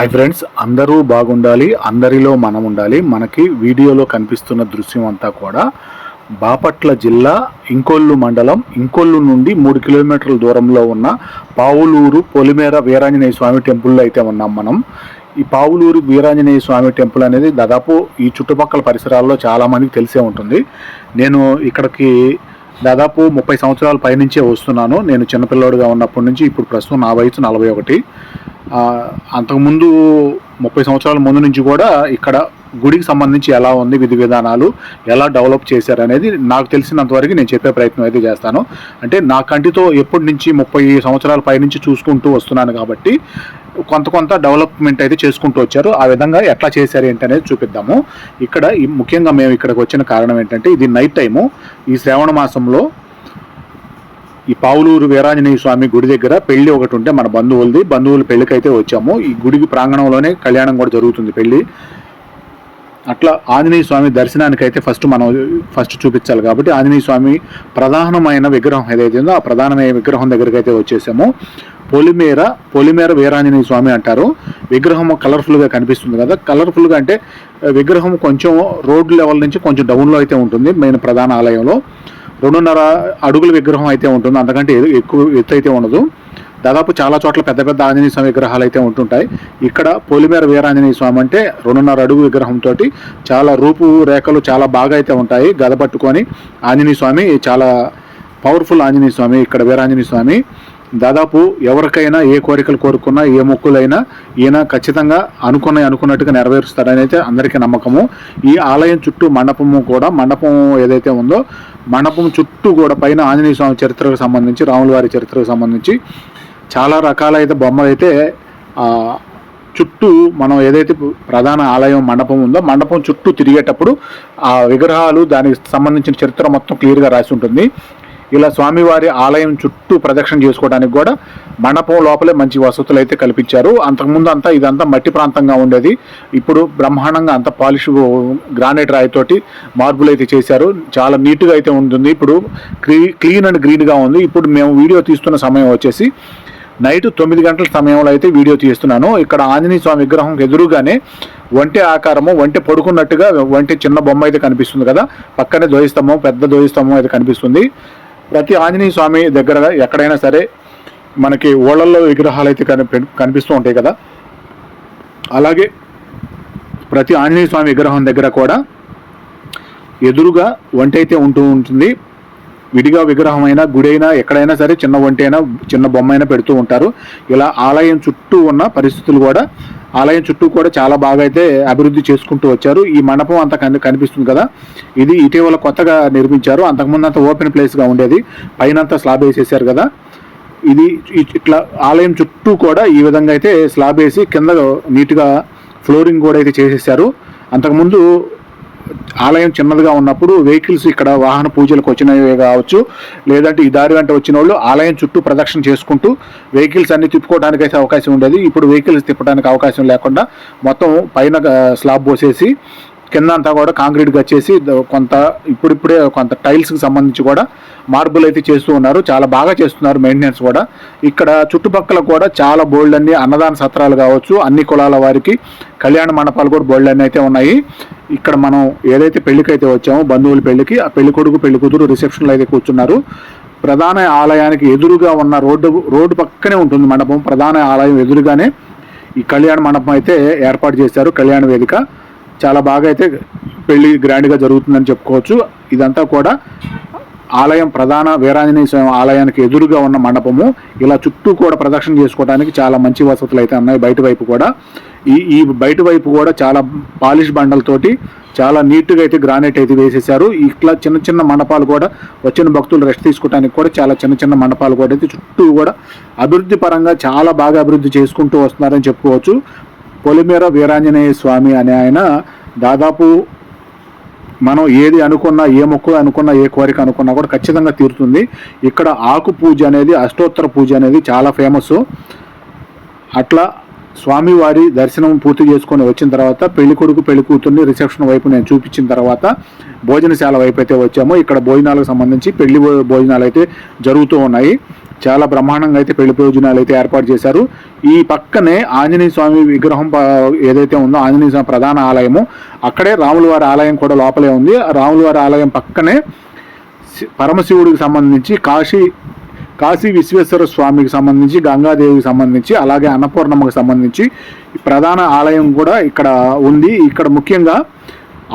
Hi friends అందరూ బాగుండాలి అందరిలో మనం ఉండాలి. మనకి వీడియోలో కనిపిస్తున్న దృశ్యం అంతా కూడా బాపట్ల జిల్లా ఇంకొల్లు మండలం ఇంకొల్లు నుండి మూడు కిలోమీటర్ల దూరంలో ఉన్న పావులూరు పొలిమేర వీరాంజనేయ స్వామి టెంపుల్లో అయితే ఉన్నాం మనం. ఈ పావులూరు వీరాంజనేయ స్వామి టెంపుల్ అనేది దాదాపు ఈ చుట్టుపక్కల పరిసరాల్లో చాలామందికి తెలిసే ఉంటుంది. నేను ఇక్కడికి దాదాపు ముప్పై సంవత్సరాల పైనుంచే వస్తున్నాను. నేను చిన్నపిల్లోడుగా ఉన్నప్పటి నుంచి ఇప్పుడు ప్రస్తుతం నా వయసు నలభై ఒకటి. అంతకుముందు ముప్పై సంవత్సరాల ముందు నుంచి కూడా ఇక్కడ గుడికి సంబంధించి ఎలా ఉంది విధి విధానాలు ఎలా డెవలప్ చేశారు అనేది నాకు తెలిసినంత వరకు నేను చెప్పే ప్రయత్నం అయితే చేస్తాను. అంటే నా కంటితో ఎప్పటి నుంచి ముప్పై సంవత్సరాల పైనుంచి చూసుకుంటూ వస్తున్నాను కాబట్టి కొంత కొంత డెవలప్మెంట్ అయితే చేసుకుంటూ వచ్చారు. ఆ విధంగా ఎట్లా చేశారు ఏంటి అనేది చూపిద్దాము. ఇక్కడ ముఖ్యంగా మేము ఇక్కడికి వచ్చిన కారణం ఏంటంటే ఇది నైట్ టైము. ఈ శ్రావణ మాసంలో ఈ పావులూరు వీరాంజనేయ స్వామి గుడి దగ్గర పెళ్ళి ఒకటి ఉంటే మన బంధువులది. బంధువుల పెళ్ళికైతే వచ్చాము. ఈ గుడికి ప్రాంగణంలోనే కళ్యాణం కూడా జరుగుతుంది పెళ్ళి. అట్లా ఆంజనేయ స్వామి దర్శనానికి అయితే ఫస్ట్ మనం ఫస్ట్ చూపించాలి కాబట్టి ఆంజనేయ స్వామి ప్రధానమైన విగ్రహం ఏదైతే ఉందో ఆ ప్రధానమైన విగ్రహం దగ్గరికి అయితే వచ్చేసాము. పొలిమేర పొలిమేర వీరాంజనేయ స్వామి అంటారు. విగ్రహం కలర్ఫుల్గా కనిపిస్తుంది కదా. కలర్ఫుల్గా అంటే విగ్రహం కొంచెం రోడ్ లెవెల్ నుంచి కొంచెం డౌన్లో అయితే ఉంటుంది మెయిన్ ప్రధాన ఆలయంలో. రెండున్నర అడుగుల విగ్రహం అయితే ఉంటుంది. అంతకంటే ఎక్కువ ఎత్తు అయితే ఉండదు. దాదాపు చాలా చోట్ల పెద్ద పెద్ద ఆంజనేయ స్వామి విగ్రహాలు అయితే ఉంటుంటాయి. ఇక్కడ పొలిమేర వీరాంజనేయ స్వామి అంటే రెండున్నర అడుగు విగ్రహంతో చాలా రూపు రేఖలు చాలా బాగా అయితే ఉంటాయి. గద పట్టుకొని ఆంజనేయ స్వామి చాలా పవర్ఫుల్ ఆంజనేయ స్వామి ఇక్కడ వీరాంజనేయ స్వామి. దాదాపు ఎవరికైనా ఏ కోరికలు కోరుకున్నా ఏ మొక్కులైనా ఈయన ఖచ్చితంగా అనుకున్న అనుకున్నట్టుగా నెరవేరుస్తాడని అయితే అందరికీ నమ్మకము. ఈ ఆలయం చుట్టూ మండపము కూడా మండపం ఏదైతే ఉందో మండపం చుట్టూ కూడా పైన ఆంజనేయ స్వామి చరిత్రకు సంబంధించి రాముల వారి చరిత్రకు సంబంధించి చాలా రకాలైతే బొమ్మలు అయితే చుట్టూ మనం ఏదైతే ప్రధాన ఆలయం మండపం ఉందో మండపం చుట్టూ తిరిగేటప్పుడు ఆ విగ్రహాలు దానికి సంబంధించిన చరిత్ర మొత్తం క్లియర్గా రాసి ఉంటుంది. ఇలా స్వామివారి ఆలయం చుట్టూ ప్రదక్షిణ చేసుకోవడానికి కూడా మండపం లోపలే మంచి వసతులు అయితే కల్పించారు. అంతకుముందు అంతా ఇదంతా మట్టి ప్రాంతంగా ఉండేది. ఇప్పుడు బ్రహ్మాండంగా అంత పాలిష్ గ్రానైట్ రాయితోటి మార్బుల్ అయితే చేశారు. చాలా నీట్గా అయితే ఉంటుంది. ఇప్పుడు క్లీ క్లీన్ అండ్ గ్రీన్గా ఉంది. ఇప్పుడు మేము వీడియో తీస్తున్న సమయం వచ్చేసి నైట్ తొమ్మిది గంటల సమయంలో అయితే వీడియో తీస్తున్నాను. ఇక్కడ ఆంజనేయ స్వామి విగ్రహం ఎదురుగానే ఒంటె ఆకారము ఒంటె పడుకున్నట్టుగా ఒంటె చిన్న బొమ్మ అయితే కనిపిస్తుంది కదా. పక్కనే ధ్వజస్తంభం పెద్ద ధ్వజస్తంభం అయితే కనిపిస్తుంది. ప్రతి ఆంజనేయ స్వామి దగ్గర ఎక్కడైనా సరే మనకి ఓళ్ళల్లో విగ్రహాలు అయితే కనిపి కనిపిస్తూ ఉంటాయి కదా. అలాగే ప్రతి ఆంజనేయ స్వామి విగ్రహం దగ్గర కూడా ఎదురుగా వంట అయితే ఉంటూ ఉంటుంది. విడిగా విగ్రహం అయినా గుడి అయినా ఎక్కడైనా సరే చిన్న వంట అయినా చిన్న బొమ్మ అయినా పెడుతూ ఉంటారు. ఇలా ఆలయం చుట్టూ ఉన్న పరిస్థితులు కూడా ఆలయం చుట్టూ కూడా చాలా బాగా అయితే అభివృద్ధి చేసుకుంటూ వచ్చారు. ఈ మండపం అంత కనిపిస్తుంది కదా. ఇది ఇటీవల కొత్తగా నిర్మించారు. అంతకుముందు అంత ఓపెన్ ప్లేస్గా ఉండేది. పైన అంతా స్లాబ్ వేసేసారు కదా. ఇది ఇట్లా ఆలయం చుట్టూ కూడా ఈ విధంగా అయితే స్లాబ్ వేసి కింద నీట్గా ఫ్లోరింగ్ కూడా అయితే చేసేసారు. అంతకుముందు ఆలయం చిన్నదిగా ఉన్నప్పుడు వెహికల్స్ ఇక్కడ వాహన పూజలకు వచ్చినవి కావచ్చు లేదంటే ఈ దారి వెంట వచ్చిన వాళ్ళు ఆలయం చుట్టూ ప్రదక్షిణ చేసుకుంటూ వెహికల్స్ అన్ని తిప్పుకోవడానికి అయితే అవకాశం ఉండేది. ఇప్పుడు వెహికల్స్ తిప్పడానికి అవకాశం లేకుండా మొత్తం పైన స్లాబ్ పోసేసి కింద అంతా కూడా కాంక్రీట్ వచ్చేసి కొంత ఇప్పుడిప్పుడే కొంత టైల్స్కి సంబంధించి కూడా మార్బుల్ అయితే చేస్తూ ఉన్నారు. చాలా బాగా చేస్తున్నారు మెయింటెనెన్స్ కూడా. ఇక్కడ చుట్టుపక్కల కూడా చాలా బోల్డ్ అన్ని అన్నదాన సత్రాలు కావచ్చు అన్ని కులాల వారికి కళ్యాణ మండపాలు కూడా బోల్డ్ అన్ని అయితే ఉన్నాయి. ఇక్కడ మనం ఏదైతే పెళ్ళికి అయితే వచ్చామో బంధువుల పెళ్ళికి ఆ పెళ్ళి కొడుకు పెళ్ళి కూతురు రిసెప్షన్లో అయితే కూర్చున్నారు. ప్రధాన ఆలయానికి ఎదురుగా ఉన్న రోడ్డు రోడ్డు పక్కనే ఉంటుంది మండపం. ప్రధాన ఆలయం ఎదురుగానే ఈ కళ్యాణ మండపం అయితే ఏర్పాటు చేశారు కళ్యాణ వేదిక. చాలా బాగా అయితే పెళ్ళి గ్రాండ్గా జరుగుతుందని చెప్పుకోవచ్చు. ఇదంతా కూడా ఆలయం ప్రధాన వీరాంజనేయ స్వామి ఆలయానికి ఎదురుగా ఉన్న మండపము. ఇలా చుట్టూ కూడా ప్రదక్షిణ చేసుకోవడానికి చాలా మంచి వసతులు అయితే ఉన్నాయి బయట వైపు కూడా. ఈ ఈ బయట వైపు కూడా చాలా పాలిష్ బండలతోటి చాలా నీట్గా అయితే గ్రానైట్ అయితే వేసేసారు. ఇట్లా చిన్న చిన్న మండపాలు కూడా వచ్చిన భక్తులు రెస్ట్ తీసుకోవడానికి కూడా చాలా చిన్న చిన్న మండపాలు కూడా అయితే చుట్టూ కూడా అభివృద్ధి పరంగా చాలా బాగా అభివృద్ధి చేసుకుంటూ వస్తున్నారని చెప్పుకోవచ్చు. పొలిమేర వీరాంజనేయ స్వామి అనే ఆయన దాదాపు మనం ఏది అనుకున్నా ఏ మొక్కు అనుకున్నా ఏ కోరిక అనుకున్నా కూడా ఖచ్చితంగా తీరుతుంది. ఇక్కడ ఆకు పూజ అనేది అష్టోత్తర పూజ అనేది చాలా ఫేమస్ అట్లా స్వామివారి దర్శనం పూర్తి చేసుకొని వచ్చిన తర్వాత పెళ్ళి కొడుకు పెళ్ళి కూతుర్ని రిసెప్షన్ వైపు నేను చూపించిన తర్వాత భోజనశాల వైపు అయితే వచ్చాము. ఇక్కడ భోజనాలకు సంబంధించి పెళ్ళి భోజనాలు అయితే జరుగుతూ ఉన్నాయి. చాలా బ్రహ్మాండంగా అయితే పెళ్ళి భోజనాలు అయితే ఏర్పాటు చేశారు. ఈ పక్కనే ఆంజనేయ స్వామి విగ్రహం ఏదైతే ఉందో ఆంజనేయ స్వామి ప్రధాన ఆలయము అక్కడే రాములవారి ఆలయం కూడా లోపలే ఉంది. ఆ ఆలయం పక్కనే పరమశివుడికి సంబంధించి కాశీ కాశీ విశ్వేశ్వర స్వామికి సంబంధించి గంగాదేవికి సంబంధించి అలాగే అన్నపూర్ణమ్మకి సంబంధించి ప్రధాన ఆలయం కూడా ఇక్కడ ఉంది. ఇక్కడ ముఖ్యంగా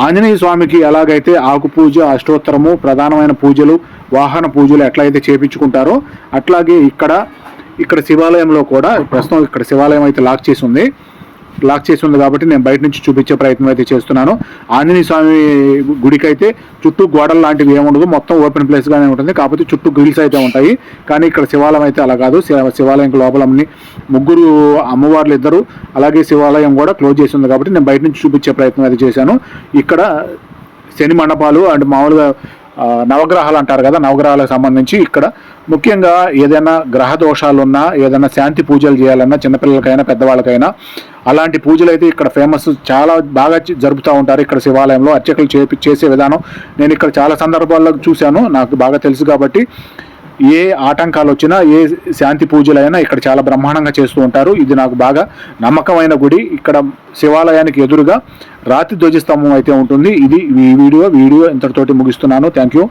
ఆంజనేయ స్వామికి ఎలాగైతే ఆకు పూజ అష్టోత్తరము ప్రధానమైన పూజలు వాహన పూజలు ఎట్లయితే చేపించుకుంటారో అట్లాగే ఇక్కడ ఇక్కడ శివాలయంలో కూడా ప్రస్తుతం ఇక్కడ శివాలయం అయితే లాక్ చేసి ఉంది. లాక్ చేసి ఉంది కాబట్టి నేను బయట నుంచి చూపించే ప్రయత్నం అయితే చేస్తున్నాను. ఆంజనేయ స్వామి గుడికి అయితే చుట్టూ గోడలు లాంటివి ఏముండదు మొత్తం ఓపెన్ ప్లేస్గానే ఉంటుంది. కాకపోతే చుట్టూ గ్రిల్స్ అయితే ఉంటాయి. కానీ ఇక్కడ శివాలయం అయితే అలా కాదు. శివాలయం లోపల ముగ్గురు అమ్మవార్లు ఇద్దరు. అలాగే శివాలయం కూడా క్లోజ్ చేసి ఉంది కాబట్టి నేను బయట నుంచి చూపించే ప్రయత్నం అయితే చేశాను. ఇక్కడ శని మండపాలు అండ్ మామూలుగా నవగ్రహాలు అంటారు కదా నవగ్రహాలకు సంబంధించి ఇక్కడ ముఖ్యంగా ఏదైనా గ్రహ దోషాలున్నా ఏదైనా శాంతి పూజలు చేయాలన్నా చిన్నపిల్లలకైనా పెద్దవాళ్ళకైనా అలాంటి పూజలు అయితే ఇక్కడ ఫేమస్. చాలా బాగా జరుపుతూ ఉంటారు ఇక్కడ శివాలయంలో అర్చకులు చేపి చేసే విధానం. నేను ఇక్కడ చాలా సందర్భాల్లో చూశాను నాకు బాగా తెలుసు కాబట్టి. ఏ ఆటంకాలు వచ్చినా ఏ శాంతి పూజలైనా ఇక్కడ చాలా బ్రహ్మాండంగా చేస్తూ ఉంటారు. ఇది నాకు బాగా నమ్మకమైన గుడి. ఇక్కడ శివాలయానికి ఎదురుగా రాతి ధ్వజస్తంభం అయితే ఉంటుంది. ఇది ఈ వీడియో వీడియో ఇంతటితోటి ముగిస్తున్నాను. Thank you